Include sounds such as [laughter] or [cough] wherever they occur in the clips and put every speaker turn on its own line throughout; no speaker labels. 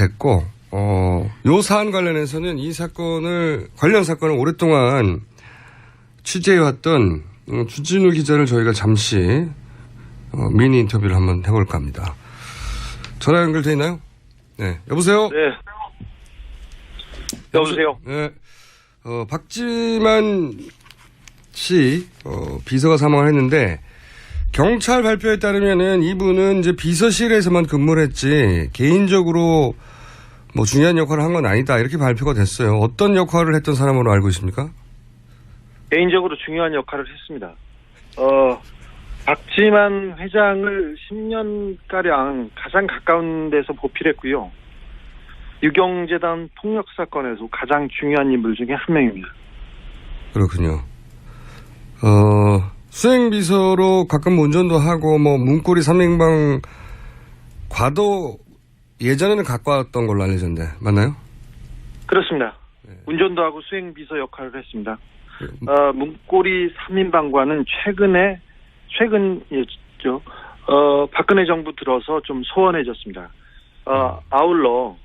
됐고, 어, 요 사안 관련해서는 이 사건을, 관련 사건을 오랫동안 취재해왔던 어, 주진우 기자를 저희가 잠시 어, 미니 인터뷰를 한번 해볼까 합니다. 전화 연결돼 있나요? 네. 여보세요?
네. 여보세요.
네. 어, 박지만 씨, 어, 비서가 사망을 했는데, 경찰 발표에 따르면은 이분은 이제 비서실에서만 근무를 했지, 개인적으로 뭐 중요한 역할을 한 건 아니다. 이렇게 발표가 됐어요. 어떤 역할을 했던 사람으로 알고 있습니까?
개인적으로 중요한 역할을 했습니다. 어, 박지만 회장을 10년가량 가장 가까운 데서 보필했고요. 유경재단 폭력 사건에서 가장 중요한 인물 중에 한 명입니다.
그렇군요. 어, 수행비서로 가끔 운전도 하고, 뭐, 문고리 삼행방 과도 예전에는 갖고 왔던 걸로 알려졌는데, 맞나요?
그렇습니다. 운전도 하고 수행 비서 역할을 했습니다. 어, 문고리 3인방과는 최근에 최근이었죠. 어, 박근혜 정부 들어서 좀 소원해졌습니다. 어, 아울러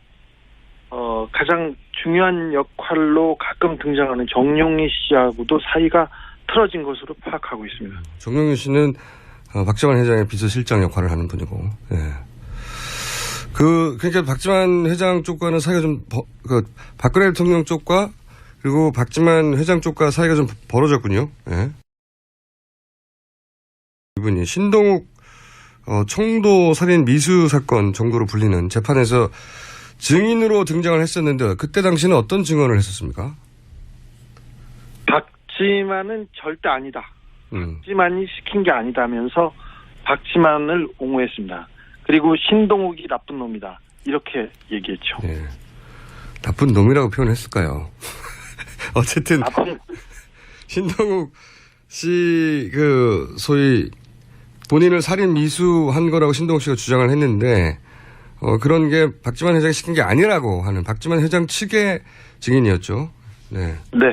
어, 가장 중요한 역할로 가끔 등장하는 정용희 씨하고도 사이가 틀어진 것으로 파악하고 있습니다.
정영윤 씨는 어, 박지만 회장의 비서실장 역할을 하는 분이고, 예. 그, 그러니까 박지만 회장 쪽과는 사이가 좀, 버- 그, 박근혜 대통령 쪽과 그리고 박지만 회장 쪽과 사이가 좀 벌어졌군요. 예. 이분이 신동욱 어, 청도 살인 미수 사건 정도로 불리는 재판에서 증인으로 등장을 했었는데 그때 당시는 어떤 증언을 했었습니까?
박지만은 절대 아니다.
음.
박지만이 시킨 게 아니다면서 박지만을 옹호했습니다. 그리고 신동욱이 나쁜 놈이다. 이렇게 얘기했죠.
예. 나쁜 놈이라고 표현했을까요? [laughs] 어쨌든
나쁜 [laughs]
신동욱 씨 그 소위 본인을 살인 미수한 거라고 신동욱 씨가 주장을 했는데 어 그런 게 박지만 회장이 시킨 게 아니라고 하는 박지만 회장 측의 증인이었죠. 네.
네.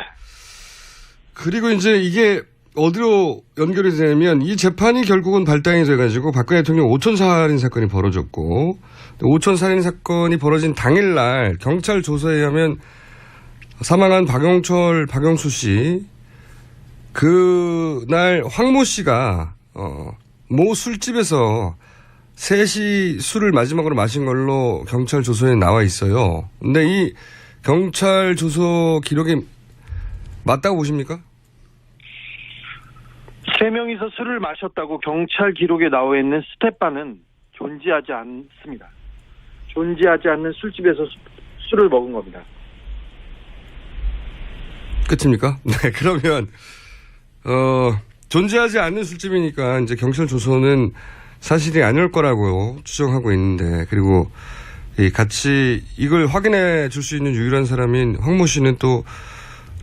그리고 이제 이게 어디로 연결이 되냐면 이 재판이 결국은 발단이 돼가지고 박근혜 대통령 오천 살인 사건이 벌어졌고 오천 살인 사건이 벌어진 당일날 경찰 조사에 의하면 사망한 박용철 박용수 씨 그날 황모 씨가 어 모 술집에서 셋이 술을 마지막으로 마신 걸로 경찰 조서에 나와 있어요. 근데 이 경찰 조서 기록이 맞다고 보십니까?
세 명이서 술을 마셨다고 경찰 기록에 나와 있는 스테파는 존재하지 않습니다. 존재하지 않는 술집에서 수- 술을 먹은 겁니다.
끝입니까? [laughs] 네, 그러면, 어, 존재하지 않는 술집이니까 이제 경찰 조서는 사실이 아닐 거라고 추정하고 있는데, 그리고 이 같이 이걸 확인해 줄 수 있는 유일한 사람인 황모 씨는 또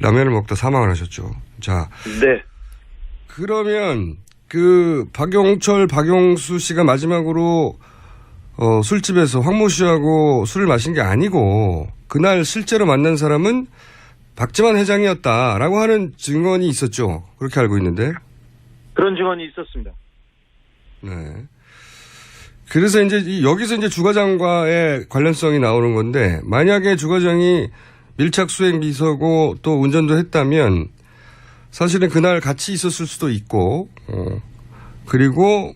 라면을 먹다 사망을 하셨죠. 자,
네.
그러면 그 박용철, 박용수 씨가 마지막으로 어, 술집에서 황모 씨하고 술을 마신 게 아니고 그날 실제로 만난 사람은 박지만 회장이었다라고 하는 증언이 있었죠. 그렇게 알고 있는데.
그런 증언이 있었습니다.
네. 그래서 이제 이- 여기서 이제 주과장과의 관련성이 나오는 건데 만약에 주과장이 밀착 수행 비서고 또 운전도 했다면 사실은 그날 같이 있었을 수도 있고 어, 그리고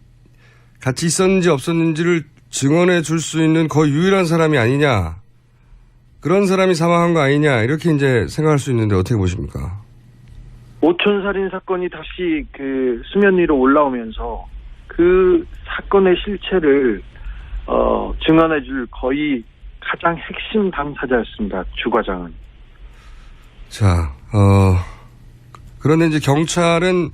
같이 있었는지 없었는지를 증언해 줄 수 있는 거의 유일한 사람이 아니냐 그런 사람이 사망한 거 아니냐 이렇게 이제 생각할 수 있는데 어떻게 보십니까?
오촌 살인 사건이 다시 그 수면 위로 올라오면서 그 사건의 실체를 어, 증언해 줄 거의 가장 핵심 당사자였습니다. 주 과장은.
자, 어, 그런데 이제 경찰은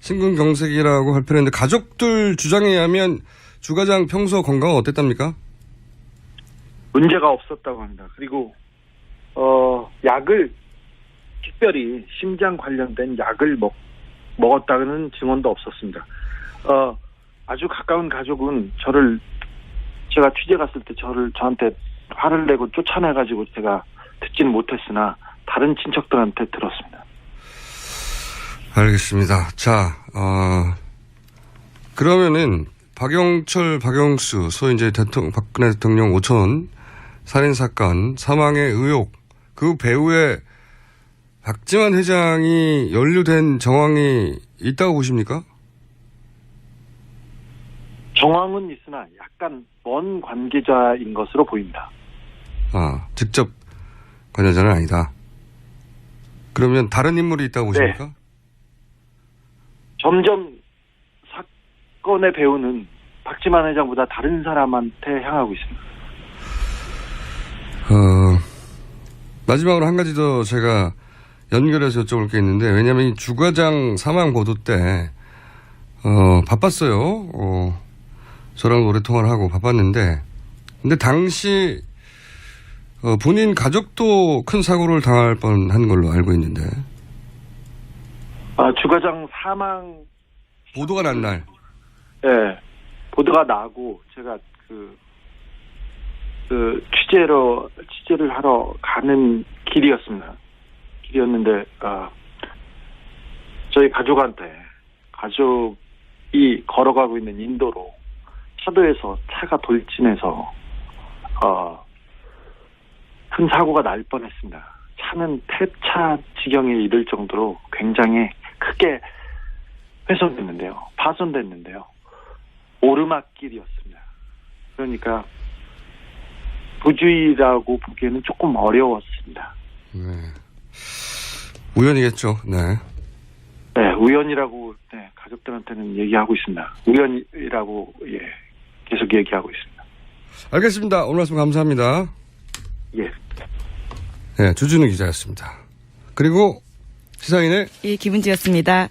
심근경색이라고 발표했는데 가족들 주장에 의하면 주과장 평소 건강은 어땠답니까?
문제가 없었다고 합니다. 그리고 어, 약을 특별히 심장 관련된 약을 먹 먹었다는 증언도 없었습니다. 어, 아주 가까운 가족은 저를 제가 취재 갔을 때 저를 저한테 화를 내고 쫓아내가지고 제가 듣지는 못했으나 다른 친척들한테 들었습니다.
알겠습니다. 자, 어, 그러면은 박영철, 박영수, 소위 이제 대통령, 박근혜 대통령 오촌 살인사건 사망의 의혹 그 배후에 박지만 회장이 연루된 정황이 있다고 보십니까?
정황은 있으나 약간 먼 관계자인 것으로 보입니다.
아, 직접 관여자는 아니다. 그러면 다른 인물이 있다고 보십니까?
점점 사건의 배우는 박지만 회장보다 다른 사람한테 향하고 있습니다.
어, 마지막으로 한 가지 더 제가 연결해서 여쭤볼 게 있는데, 왜냐면 이 주과장 사망 보도 때, 어, 바빴어요. 어, 저랑 오래 통화를 하고 바빴는데, 근데 당시, 어, 본인 가족도 큰 사고를 당할 뻔한 걸로 알고 있는데,
아, 주과장 사망
보도가 난 날,
예, 보도가 나고 제가 그, 그 취재로 취재를 하러 가는 길이었습니다. 길이었는데 아, 저희 가족한테 가족이 걸어가고 있는 인도로 차도에서 차가 돌진해서 어, 큰 사고가 날 뻔했습니다. 차는 폐차 지경에 이를 정도로 굉장히 크게 훼손됐는데요. 파손됐는데요. 오르막길이었습니다. 그러니까 부주의라고 보기에는 조금 어려웠습니다.
네. 우연이겠죠, 네.
네, 우연이라고 네, 가족들한테는 얘기하고 있습니다. 우연이라고 예, 계속 얘기하고 있습니다.
알겠습니다. 오늘 말씀 감사합니다.
예.
네, 주진우 기자였습니다. 그리고 시사인의
예, 김은지였습니다.